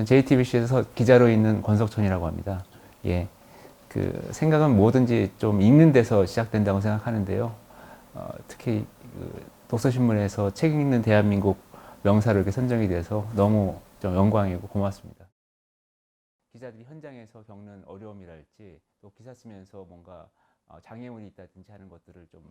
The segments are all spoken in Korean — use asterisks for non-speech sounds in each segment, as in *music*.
전 JTBC에서 기자로 있는 권석천이라고 합니다. 예. 그 생각은 뭐든지 좀 읽는 데서 시작된다고 생각하는데요. 어, 특히 그 독서신문에서 책 읽는 대한민국 명사로 이렇게 선정이 돼서 너무 좀 영광이고 고맙습니다. 기자들이 현장에서 겪는 어려움이랄지 또 기사 쓰면서 뭔가 어, 장애물이 있다든지 하는 것들을 좀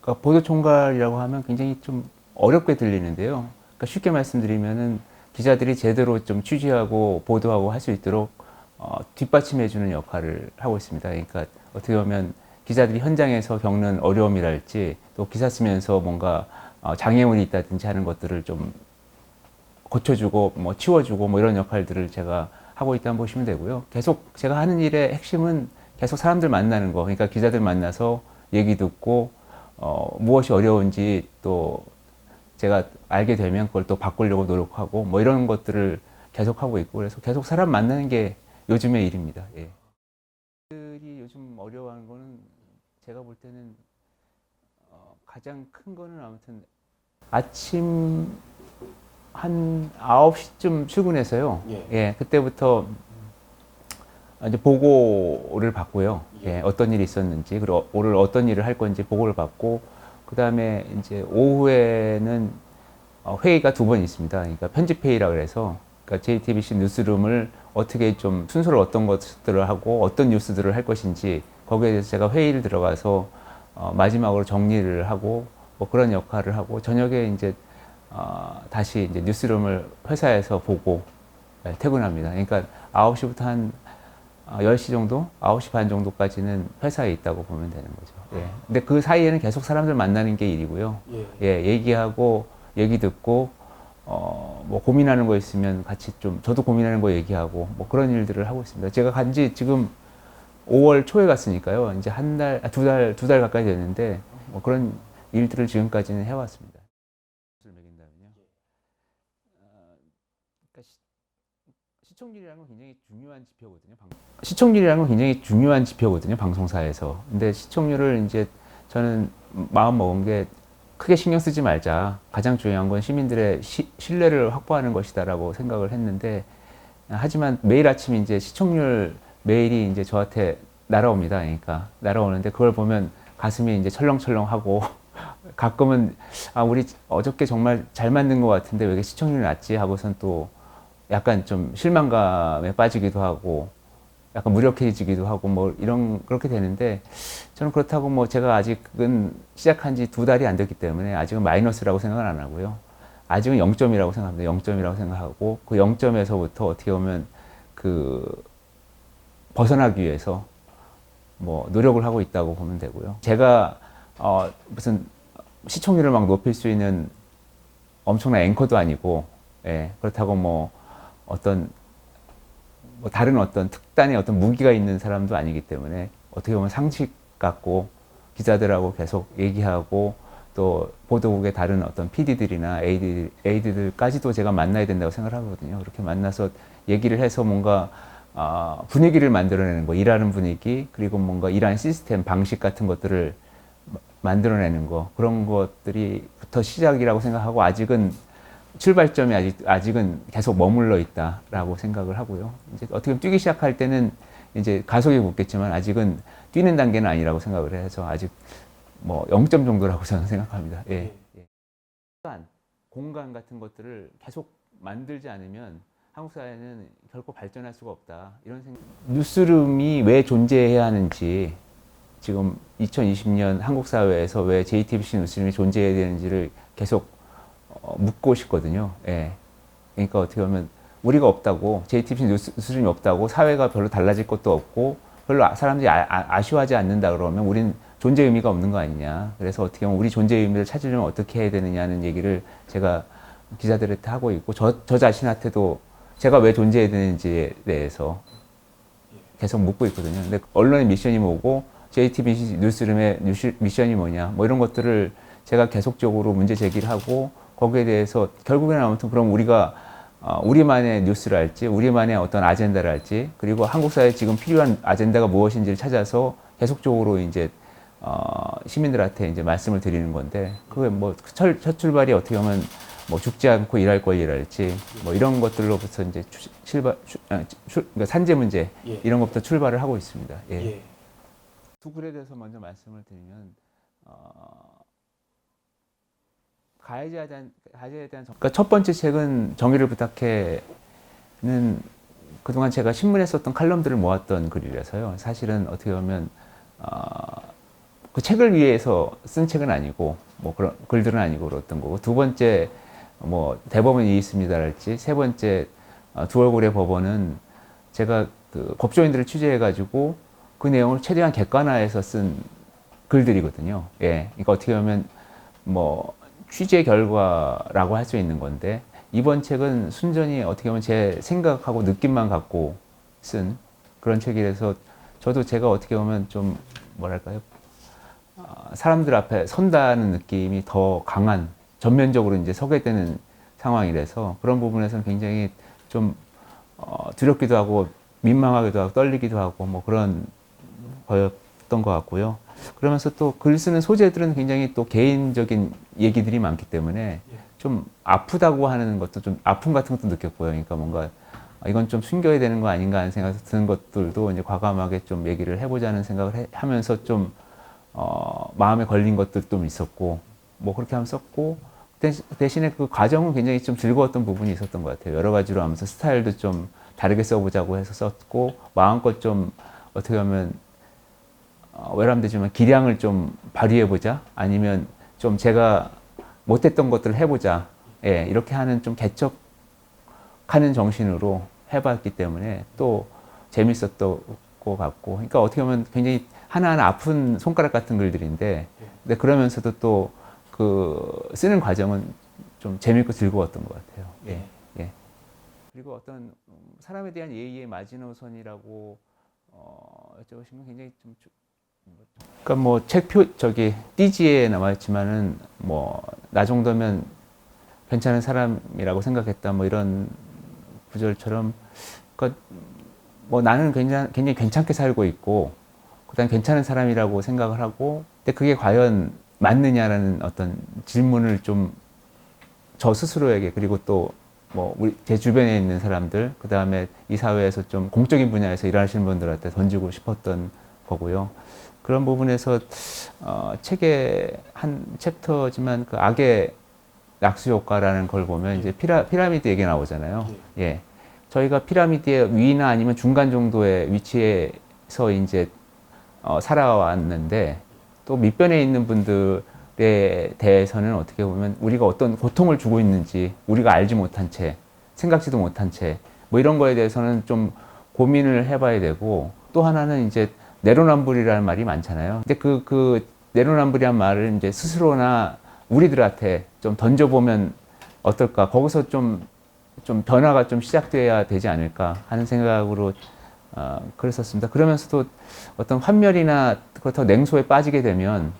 그러니까 보도 총괄이라고 하면 굉장히 좀 어렵게 들리는데요. 그러니까 쉽게 말씀드리면은 기자들이 제대로 좀 취재하고 보도하고 할 수 있도록 어, 뒷받침해주는 역할을 하고 있습니다. 그러니까 어떻게 보면 기자들이 현장에서 겪는 어려움이랄지 또 기사 쓰면서 뭔가 어, 장애물이 있다든지 하는 것들을 좀 고쳐주고 뭐 치워주고 뭐 이런 역할들을 제가 하고 있다고 보시면 되고요. 계속 제가 하는 일의 핵심은 계속 사람들 만나는 거. 그러니까 기자들 만나서 얘기 듣고 어, 무엇이 어려운지 또 제가 알게 되면 그걸 또 바꾸려고 노력하고 뭐 이런 것들을 계속 하고 있고 그래서 계속 사람 만나는 게 요즘의 일입니다. 예. 들이 요즘 어려워하는 거는 제가 볼 때는 어, 가장 큰 거는 아무튼 아침 한 9시쯤 출근해서요. 예. 예, 그때부터 이제 보고를 받고요. 예, 어떤 일이 있었는지, 그리고 오늘 어떤 일을 할 건지 보고를 받고, 그 다음에 이제 오후에는 어, 회의가 두 번 있습니다. 그러니까 편집회의라 그래서, 그러니까 JTBC 뉴스룸을 어떻게 좀 순서를 어떤 것들을 하고 어떤 뉴스들을 할 것인지 거기에 대해서 제가 회의를 들어가서 어, 마지막으로 정리를 하고 뭐 그런 역할을 하고 저녁에 이제 어, 다시 이제 뉴스룸을 회사에서 보고 네, 퇴근합니다. 그러니까 9시부터 한 어, 10시 정도, 9시 반 정도까지는 회사에 있다고 보면 되는 거죠. 예. 근데 그 사이에는 계속 사람들 만나는 게 일이고요. 예. 예, 얘기하고, 얘기 듣고, 어, 뭐 고민하는 거 있으면 같이 좀, 저도 고민하는 거 얘기하고, 뭐 그런 일들을 하고 있습니다. 제가 간 지 지금 5월 초에 갔으니까요. 이제 한 달, 아, 두 달, 두 달 가까이 됐는데, 뭐 그런 일들을 지금까지는 해왔습니다. 를 매긴다면요. 어, 그러니까 시, 시청률이라는 건 굉장히 중요한 지표거든요. 방- 시청률이라는 건 굉장히 중요한 지표거든요. 방송사에서. 근데 시청률을 이제 저는 마음 먹은 게 크게 신경 쓰지 말자. 가장 중요한 건 시민들의 시- 신뢰를 확보하는 것이다라고 생각을 했는데 하지만 매일 아침 이제 시청률 메일이 이제 저한테 날아옵니다. 그러니까 날아오는데 그걸 보면 가슴이 이제 철렁철렁하고 *laughs* 가끔은 아 우리 어저께 정말 잘 만든 것 같은데 왜 이렇게 시청률이 낮지 하고선 또 약간 좀 실망감에 빠지기도 하고 약간 무력해지기도 하고 뭐 이런 그렇게 되는데 저는 그렇다고 뭐 제가 아직은 시작한 지 두 달이 안 됐기 때문에 아직은 마이너스라고 생각은 안 하고요. 아직은 0점이라고 생각합니다. 0점이라고 생각하고 그 0점에서부터 어떻게 보면 그 벗어나기 위해서 뭐 노력을 하고 있다고 보면 되고요. 제가 어 무슨 시청률을 막 높일 수 있는 엄청난 앵커도 아니고 예, 그렇다고 뭐 어떤 뭐 다른 어떤 특단의 어떤 무기가 있는 사람도 아니기 때문에 어떻게 보면 상식 갖고 기자들하고 계속 얘기하고 또 보도국의 다른 어떤 PD들이나 AD, AD들까지도 제가 만나야 된다고 생각을 하거든요. 그렇게 만나서 얘기를 해서 뭔가 아, 분위기를 만들어내는 거, 일하는 분위기, 그리고 뭔가 일하는 시스템, 방식 같은 것들을 마- 만들어내는 거, 그런 것들이부터 시작이라고 생각하고 아직은 출발점이 아직, 아직은 계속 머물러 있다라고 생각을 하고요. 이제 어떻게 보면 뛰기 시작할 때는 이제 가속이 붙겠지만 아직은 뛰는 단계는 아니라고 생각을 해서 아직 뭐 0점 정도라고 저는 생각합니다. 예. 예. 시간, 공간 같은 것들을 계속 만들지 않으면 한국 사회는 결코 발전할 수가 없다. 이런 생각. 뉴스룸이 왜 존재해야 하는지 지금 2020년 한국 사회에서 왜 JTBC 뉴스룸이 존재해야 되는지를 계속 어, 묻고 싶거든요. 예. 그러니까 어떻게 보면 우리가 없다고 JTBC 뉴스룸이 없다고 사회가 별로 달라질 것도 없고 별로 아- 사람들이 아, 쉬워하지 않는다 그러면 우린 존재 의미가 없는 거 아니냐. 그래서 어떻게 보면 우리 존재 의미를 찾으려면 어떻게 해야 되느냐는 얘기를 제가 기자들한테 하고 있고 저, 저 자신한테도 제가 왜 존재해야 되는지에 대해서 계속 묻고 있거든요. 근데 언론의 미션이 뭐고 JTBC 뉴스룸의 미션이 뭐냐 뭐 이런 것들을 제가 계속적으로 문제 제기를 하고 거기에 대해서 결국에는 아무튼 그럼 우리가 어, 우리만의 뉴스를 할지 우리만의 어떤 아젠다를 할지 그리고 한국 사회에 지금 필요한 아젠다가 무엇인지를 찾아서 계속적으로 이제 어, 시민들한테 이제 말씀을 드리는 건데 그게 뭐첫 첫 출발이 어떻게 보면 뭐 죽지 않고 일할 권리랄지 뭐 이런 것들로부터 이제 추- 출발 추- 아, 출- 그러니까 산재 문제 예. 이런 것부터 출발을 하고 있습니다. 예. 예. 두 글에 대해서 먼저 말씀을 드리면 어, 가해자에 대한 가해자에 대한 정... 그러니까 첫 번째 책은 정의를 부탁해는 그동안 제가 신문에 썼던 칼럼들을 모았던 글이라서요. 사실은 어떻게 보면 어, 그 책을 위해서 쓴 책은 아니고 뭐 그런 글들은 아니고 그랬던 거고 두 번째 뭐 대법원 이 있습니다랄지 세 번째 어, 두 얼굴의 법원은 제가 그 법조인들을 취재해 가지고 그 내용을 최대한 객관화해서 쓴 글들이거든요. 예. 그러니까 어떻게 보면 뭐 취재 결과라고 할 수 있는 건데 이번 책은 순전히 어떻게 보면 제 생각하고 느낌만 갖고 쓴 그런 책이라서 저도 제가 어떻게 보면 좀 뭐랄까요 아, 사람들 앞에 선다는 느낌이 더 강한 전면적으로 이제 서게 되는 상황이라서 그런 부분에서는 굉장히 좀 어, 두렵기도 하고 민망하기도 하고 떨리기도 하고 뭐 그런 거였던 것 같고요. 그러면서 또 글 쓰는 소재들은 굉장히 또 개인적인 얘기들이 많기 때문에 좀 아프다고 하는 것도 좀 아픔 같은 것도 느꼈고요. 그러니까 뭔가 아, 이건 좀 숨겨야 되는 거 아닌가 하는 생각이 드는 것들도 이제 과감하게 좀 얘기를 해보자는 생각을 해- 하면서 좀 어, 마음에 걸린 것들도 좀 있었고 뭐 그렇게 하면 썼고 대신- 대신에 그 과정은 굉장히 좀 즐거웠던 부분이 있었던 것 같아요. 여러 가지로 하면서 스타일도 좀 다르게 써보자고 해서 썼고 마음껏 좀 어떻게 보면 어, 외람되지만 기량을 좀 발휘해보자 아니면 좀 제가 못했던 것들을 해보자 예, 이렇게 하는 좀 개척하는 정신으로 해봤기 때문에 또 재밌었던 것 같고 그러니까 어떻게 보면 굉장히 하나하나 아픈 손가락 같은 글들인데 근데 그러면서도 또 그 쓰는 과정은 좀 재밌고 즐거웠던 것 같아요. 예, 예. 그리고 어떤 음, 사람에 대한 예의의 마지노선이라고 어, 여쭤보시면 굉장히 좀 주- 그러니까 뭐 책표 저기 띠지에 남아 있지만은 뭐 나 정도면 괜찮은 사람이라고 생각했다 뭐 이런 구절처럼 그러니까 뭐 나는 굉장히, 굉장히 괜찮게 살고 있고 그다음 괜찮은 사람이라고 생각을 하고 근데 그게 과연 맞느냐라는 어떤 질문을 좀 저 스스로에게 그리고 또 뭐 우리 제 주변에 있는 사람들 그 다음에 이 사회에서 좀 공적인 분야에서 일하시는 분들한테 던지고 싶었던 거고요. 그런 부분에서 어, 책의 한 챕터지만 그 악의 낙수 효과라는 걸 보면 이제 피라, 피라미드 얘기 나오잖아요. 예. 저희가 피라미드의 위나 아니면 중간 정도의 위치에서 이제 어, 살아왔는데 또 밑변에 있는 분들에 대해서는 어떻게 보면 우리가 어떤 고통을 주고 있는지 우리가 알지 못한 채 생각지도 못한 채 뭐 이런 거에 대해서는 좀 고민을 해봐야 되고 또 하나는 이제 내로남불이라는 말이 많잖아요. 근데 그, 그 내로남불이란 말을 이제 스스로나 우리들한테 좀 던져보면 어떨까. 거기서 좀, 좀 변화가 좀 시작돼야 되지 않을까 하는 생각으로 어, 그랬었습니다. 그러면서도 어떤 환멸이나 그렇다고 냉소에 빠지게 되면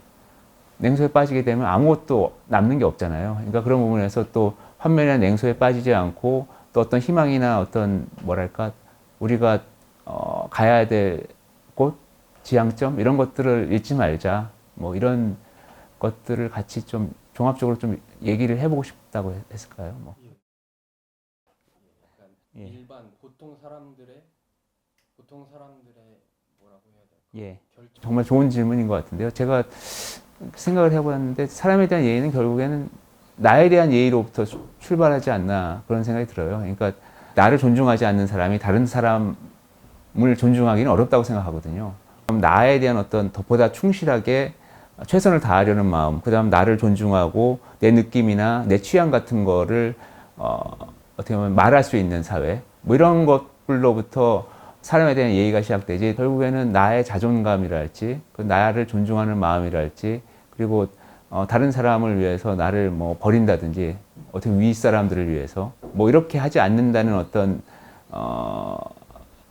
냉소에 빠지게 되면 아무것도 남는 게 없잖아요. 그러니까 그런 부분에서 또 환멸이나 냉소에 빠지지 않고 또 어떤 희망이나 어떤 뭐랄까 우리가 어, 가야 될 곳, 지향점 이런 것들을 잊지 말자. 뭐 이런 것들을 같이 좀 종합적으로 좀 얘기를 해보고 싶다고 했- 했을까요? 뭐. 예. 일반 보통 사람들의 보통 사람들의 뭐라고 해야 될까? 예. 결정. 정말 좋은 질문인 것 같은데요. 제가 생각을 해보았는데 사람에 대한 예의는 결국에는 나에 대한 예의로부터 수- 출발하지 않나 그런 생각이 들어요. 그러니까 나를 존중하지 않는 사람이 다른 사람을 존중하기는 어렵다고 생각하거든요. 나에 대한 어떤 더 보다 충실하게 최선을 다하려는 마음, 그 다음 나를 존중하고 내 느낌이나 내 취향 같은 거를 어, 어떻게 보면 말할 수 있는 사회, 뭐 이런 것들로부터 사람에 대한 예의가 시작되지 결국에는 나의 자존감이랄지 그 나를 존중하는 마음이랄지 그리고 어, 다른 사람을 위해서 나를 뭐 버린다든지 어떻게 위 사람들을 위해서 뭐 이렇게 하지 않는다는 어떤 어,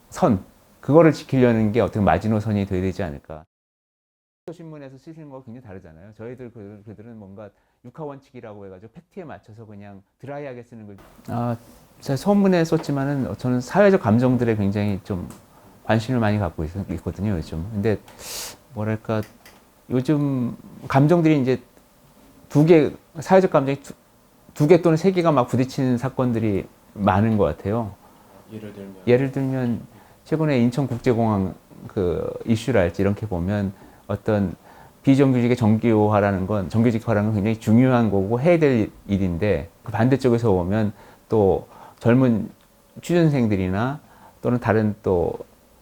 선 그거를 지키려는 게 어떻게 마지노선이 돼야 되지 않을까. 신문에서 쓰시는 거 굉장히 다르잖아요. 저희들 그- 그들은 뭔가 육하 원칙이라고 해가지고 팩트에 맞춰서 그냥 드라이하게 쓰는 걸. 아, 제가 서문에 썼지만은 저는 사회적 감정들에 굉장히 좀 관심을 많이 갖고 있, 있거든요, 요즘. 근데 뭐랄까 요즘 감정들이 이제 두 개, 사회적 감정이 두, 두개 또는 세 개가 막 부딪히는 사건들이 많은 것 같아요. 예를 들면 예를 들면 최근에 인천국제공항 그 이슈랄지 이렇게 보면 어떤 비정규직의 정규화라는 건 정규직화라는 건 굉장히 중요한 거고 해야 될 일인데 그 반대쪽에서 보면 또 젊은 취준생들이나 또는 다른 또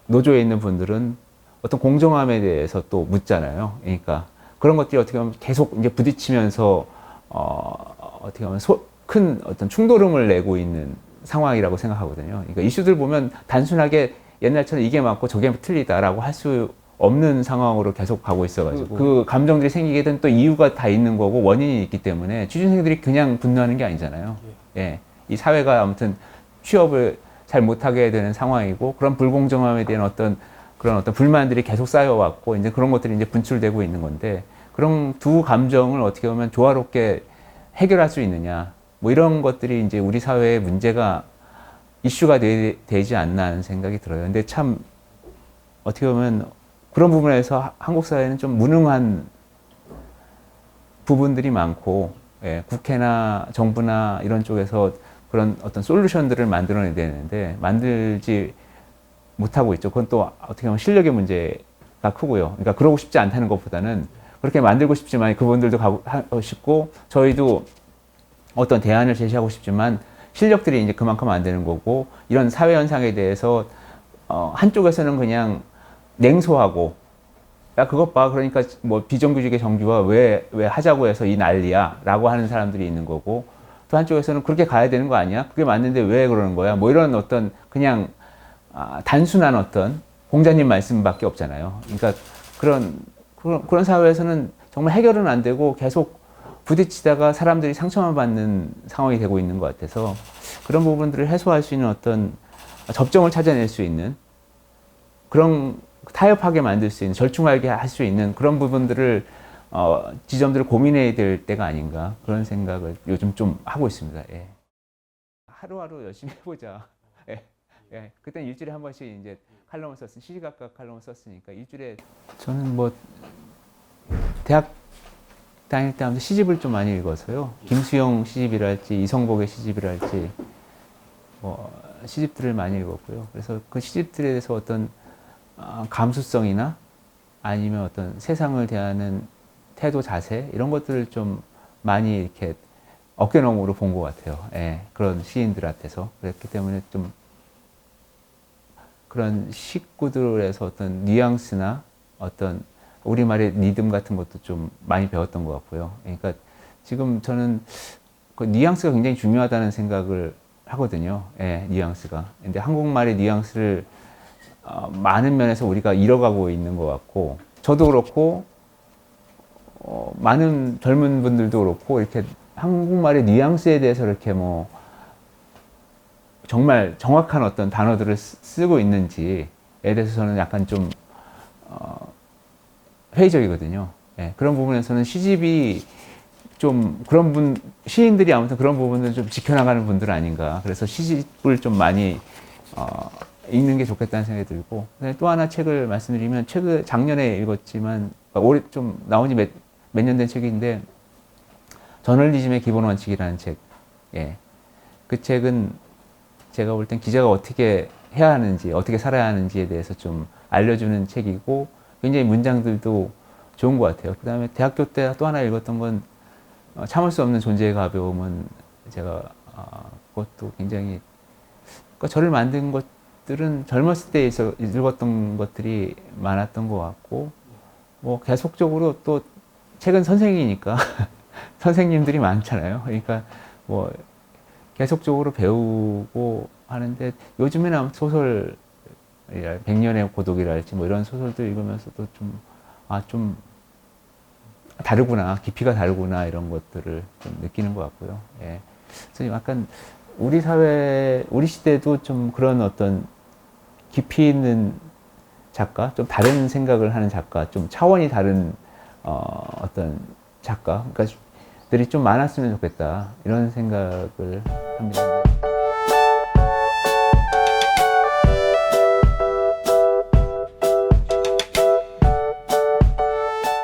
노조에 있는 분들은 어떤 공정함에 대해서 또 묻잖아요. 그러니까 그런 것들이 어떻게 보면 계속 이제 부딪히면서 어, 어떻게 보면 소, 큰 어떤 충돌음을 내고 있는 상황이라고 생각하거든요. 그러니까 이슈들 보면 단순하게 옛날처럼 이게 맞고 저게 틀리다라고 할 수 없는 상황으로 계속 가고 있어가지고 그 감정들이 생기게 된 또 이유가 다 있는 거고 원인이 있기 때문에 취준생들이 그냥 분노하는 게 아니잖아요. 예, 이 사회가 아무튼 취업을 잘 못하게 되는 상황이고 그런 불공정함에 대한 어떤 그런 어떤 불만들이 계속 쌓여왔고 이제 그런 것들이 이제 분출되고 있는 건데 그런 두 감정을 어떻게 보면 조화롭게 해결할 수 있느냐 뭐 이런 것들이 이제 우리 사회의 문제가 이슈가 되, 지 않나 하는 생각이 들어요. 근데 참 어떻게 보면 그런 부분에서 하- 한국 사회는 좀 무능한 부분들이 많고 예, 국회나 정부나 이런 쪽에서 그런 어떤 솔루션들을 만들어내야 되는데 만들지 못하고 있죠. 그건 또 어떻게 보면 실력의 문제가 크고요. 그러니까 그러고 싶지 않다는 것보다는 그렇게 만들고 싶지만 그분들도 가고 싶고 저희도 어떤 대안을 제시하고 싶지만 실력들이 이제 그만큼 안 되는 거고 이런 사회 현상에 대해서 어, 한쪽에서는 그냥 냉소하고 야 그것 봐. 그러니까 뭐 비정규직의 정규화 왜 왜 하자고 해서 이 난리야라고 하는 사람들이 있는 거고 또 한쪽에서는 그렇게 가야 되는 거 아니야? 그게 맞는데 왜 그러는 거야? 뭐 이런 어떤 그냥 아, 단순한 어떤 공자님 말씀밖에 없잖아요. 그러니까 그런 그런, 그런 사회에서는 정말 해결은 안 되고 계속 부딪히다가 사람들이 상처만 받는 상황이 되고 있는 것 같아서 그런 부분들을 해소할 수 있는 어떤 접점을 찾아낼 수 있는 그런 타협하게 만들 수 있는 절충하게 할 수 있는 그런 부분들을 어, 지점들을 고민해야 될 때가 아닌가 그런 생각을 요즘 좀 하고 있습니다. 예. 하루하루 열심히 해보자. 예. 예. 그때 일주일에 한 번씩 이제 칼럼을 썼으니 시시각각 칼럼을 썼으니까 일주일에 저는 뭐 대학 다닐 때 하면서 시집을 좀 많이 읽어서요. 김수영 시집이랄지 이성복의 시집이랄지 뭐 시집들을 많이 읽었고요. 그래서 그 시집들에 대해서 어떤 아, 감수성이나 아니면 어떤 세상을 대하는 태도 자세 이런 것들을 좀 많이 이렇게 어깨너머로 본 것 같아요. 예, 그런 시인들한테서 그랬기 때문에 좀 그런 식구들에서 어떤 뉘앙스나 어떤 우리말의 리듬 같은 것도 좀 많이 배웠던 것 같고요. 그러니까 지금 저는 그 뉘앙스가 굉장히 중요하다는 생각을 하거든요. 예, 뉘앙스가. 근데 한국말의 뉘앙스를 어, 많은 면에서 우리가 잃어가고 있는 것 같고, 저도 그렇고, 어, 많은 젊은 분들도 그렇고, 이렇게 한국말의 뉘앙스에 대해서 이렇게 뭐, 정말 정확한 어떤 단어들을 쓰- 쓰고 있는지에 대해서 저는 약간 좀, 어, 회의적이거든요. 예, 그런 부분에서는 시집이 좀 그런 분, 시인들이 아무튼 그런 부분을 좀 지켜나가는 분들 아닌가. 그래서 시집을 좀 많이, 어, 읽는 게 좋겠다는 생각이 들고. 또 하나 책을 말씀드리면, 책을 작년에 읽었지만, 올해 좀 나온 지 몇, 몇 년 된 책인데, 저널리즘의 기본 원칙이라는 책. 예. 그 책은 제가 볼 땐 기자가 어떻게 해야 하는지, 어떻게 살아야 하는지에 대해서 좀 알려주는 책이고, 굉장히 문장들도 좋은 것 같아요. 그 다음에 대학교 때 또 하나 읽었던 건 어, 참을 수 없는 존재의 가벼움은 제가 어, 그것도 굉장히 그러니까 저를 만든 것들은 젊었을 때 읽었던 것들이 많았던 것 같고 뭐 계속적으로 또 책은 선생이니까 *laughs* 선생님들이 많잖아요. 그러니까 뭐 계속적으로 배우고 하는데 요즘에는 소설 백년의 고독이랄지 뭐 이런 소설도 읽으면서도 좀 아, 좀 다르구나, 깊이가 다르구나 이런 것들을 좀 느끼는 것 같고요. 예. 그래서 약간 우리 사회, 우리 시대도 좀 그런 어떤 깊이 있는 작가, 좀 다른 생각을 하는 작가, 좀 차원이 다른 어, 어떤 작가, 그러니까 들이 좀 많았으면 좋겠다 이런 생각을 합니다.